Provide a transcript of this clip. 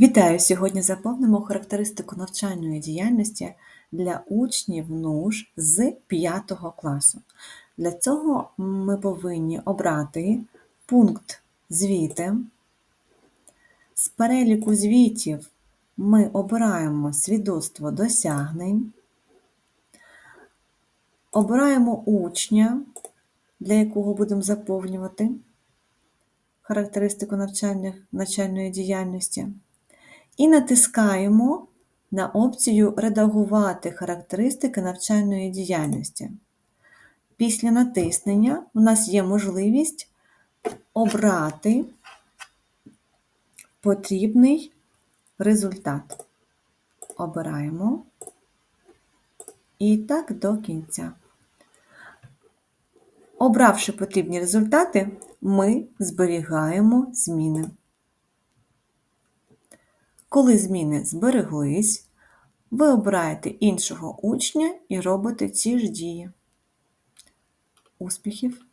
Вітаю! Сьогодні заповнимо характеристику навчальної діяльності для учнів НУШ з 5 класу. Для цього ми повинні обрати пункт звіти. З переліку звітів ми обираємо свідоцтво досягнень, обираємо учня, для якого будемо заповнювати характеристику навчальної діяльності. І натискаємо на опцію Редагувати характеристики навчальної діяльності. Після натиснення у нас є можливість обрати потрібний результат. Обираємо і так до кінця. Обравши потрібні результати, ми зберігаємо зміни. Коли зміни збереглись, ви обираєте іншого учня і робите ці ж дії. Успіхів!